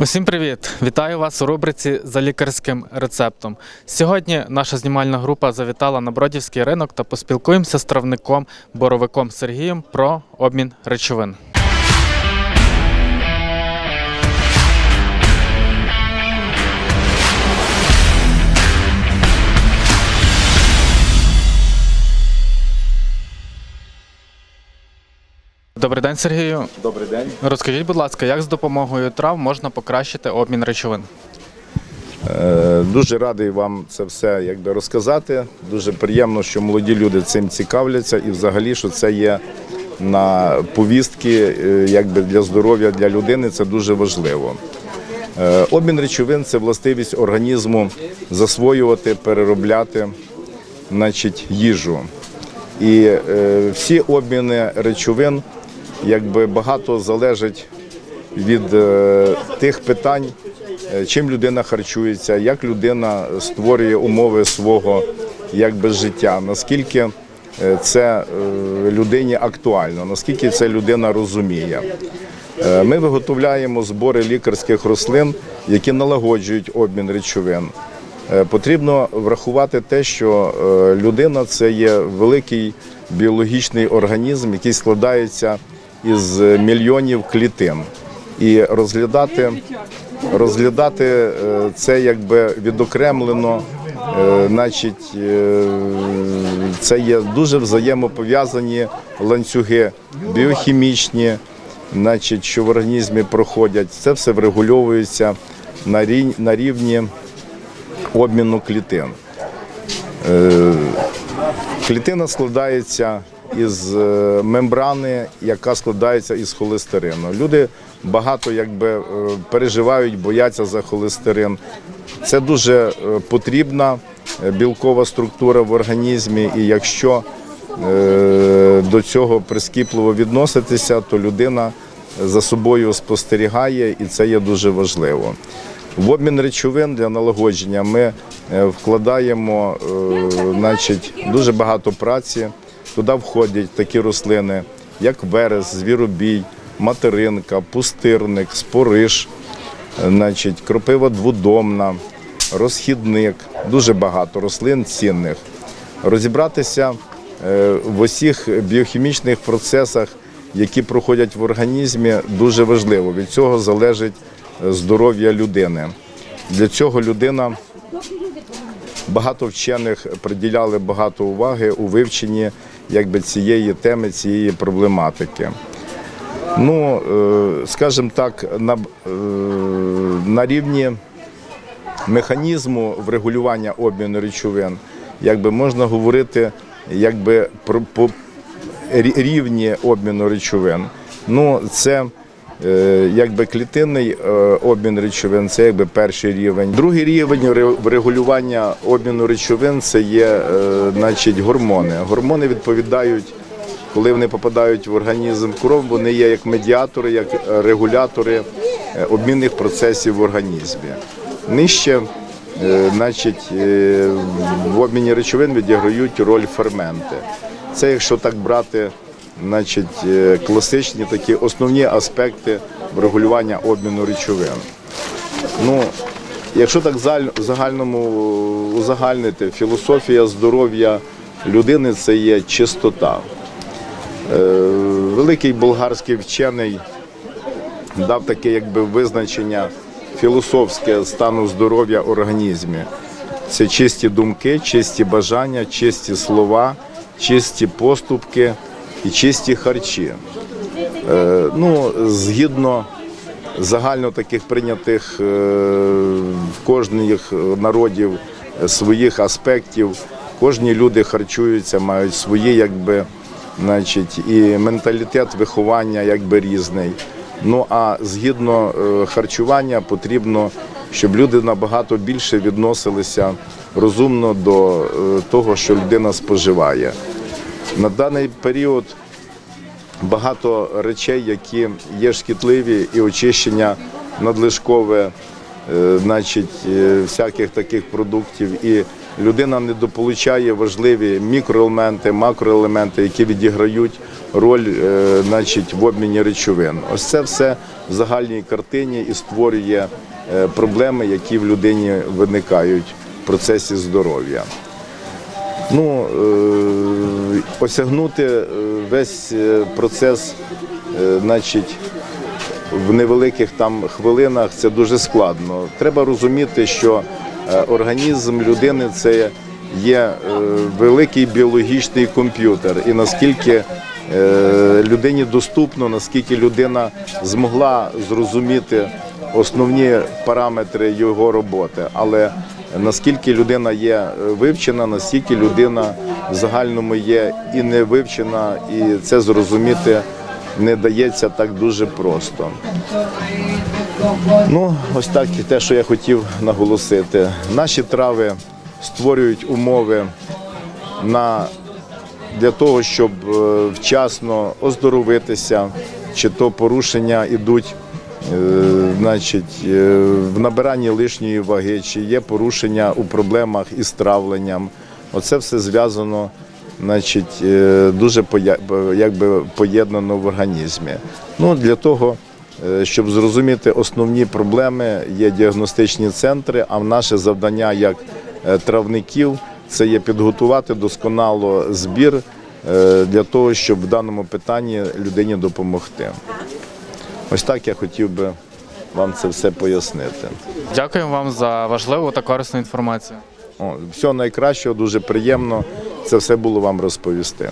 Усім привіт! Вітаю вас у рубриці за лікарським рецептом. Сьогодні наша знімальна група завітала на Бродівський ринок та поспілкуємося з травником Боровиком Сергієм про обмін речовин. Добрий день, Сергію. Добрий день. Розкажіть, будь ласка, як з допомогою трав можна покращити обмін речовин? Е, Дуже радий вам це все якби розказати. Дуже приємно, що молоді люди цим цікавляться, і взагалі, що це є на повістки, е, якби для здоров'я для людини. Це дуже важливо. Е, Обмін речовин це властивість організму засвоювати, переробляти, значить, їжу. І е, всі обміни речовин якби багато залежить від е, тих питань, е, чим людина харчується, як людина створює умови свого якби, життя, наскільки е, це людині актуально, наскільки це людина розуміє. Ми виготовляємо збори лікарських рослин, які налагоджують обмін речовин. Потрібно врахувати те, що людина це є великий біологічний організм, який складається із мільйонів клітин. І розглядати, розглядати е, це якби відокремлено, е, значить, е, це є дуже взаємопов'язані ланцюги біохімічні, значить, що в організмі проходять. Це все врегульовується на рівні, обміну клітин. Е, Клітина складається із е, мембрани, яка складається із холестерину. Люди багато якби е, переживають, бояться за холестерин. Це дуже е, потрібна білкова структура в організмі, і якщо до цього прискіпливо відноситися, то людина за собою спостерігає, і це є дуже важливо. В обмін речовин для налагодження ми вкладаємо значить, дуже багато праці. Туди входять такі рослини, як верес, звіробій, материнка, пустирник, спориш, значить, кропива дводомна, розхідник, дуже багато рослин цінних. Розібратися е, в усіх біохімічних процесах, які проходять в організмі, дуже важливо. Від цього залежить е, здоров'я людини. Для цього людина багато вчених приділяли багато уваги у вивченні якби, цієї теми, цієї проблематики. Ну, е, скажімо так, на, е, на рівні механізму врегулювання обміну речовин, якби можна говорити якби про по рівні обміну речовин. Ну, це якби клітинний е, обмін речовин, це якби перший рівень. Другий рівень ре- врегулювання обміну речовин це є е, значить, гормони. Гормони відповідають коли вони попадають в організм кров, вони є як медіатори, як е, регулятори е, обмінних процесів в організмі. Нижче, е, значить, е, в обміні речовин відіграють роль ферменти. Це якщо так брати, значить, е, класичні такі основні аспекти регулювання обміну речовин. Ну, якщо так загальному узагальнити, філософія здоров'я людини це є чистота. Е, Великий болгарський вчений дав таке якби визначення філософське стану здоров'я в організмі. Це чисті думки, чисті бажання, чисті слова, чисті поступки і чисті харчі. Е, Ну, згідно загально таких прийнятих е, в кожних народів своїх аспектів, кожні люди харчуються, мають свої якби, значить, і менталітет виховання якби різний. Ну а згідно е, харчування потрібно, щоб люди набагато більше відносилися розумно до того, що людина споживає. На даний період багато речей, які є шкідливі, і очищення надлишкове, е, значить, е, всяких таких продуктів, і людина недополучає важливі мікроелементи, макроелементи, які відіграють роль е, значить, в обміні речовин. Ось це все в загальній картині і створює проблеми, які в людині виникають в процесі здоров'я. Ну, е, осягнути е, весь е, процес, значить, в невеликих там хвилинах це дуже складно. Треба розуміти, що організм людини це є великий біологічний комп'ютер, і наскільки людині доступно, наскільки людина змогла зрозуміти основні параметри його роботи. Але наскільки людина є е, вивчена, настільки людина в загальному є і не вивчена, і це зрозуміти не дається так дуже просто. Ну, ось так і те, що я хотів наголосити. Наші трави створюють умови на, для того, щоб е, вчасно оздоровитися, чи то порушення йдуть значить, е, в набиранні лишньої ваги, чи є порушення у проблемах із травленням. Оце все зв'язано значить, е, дуже якби, поєднано в організмі. Ну, для того, е, щоб зрозуміти основні проблеми, є діагностичні центри, а наше завдання як е, травників це є підготувати досконало збір е, для того, щоб в даному питанні людині допомогти. Ось так я хотів би вам це все пояснити. Дякую вам за важливу та корисну інформацію. О, всього найкращого, дуже приємно це все було вам розповісти.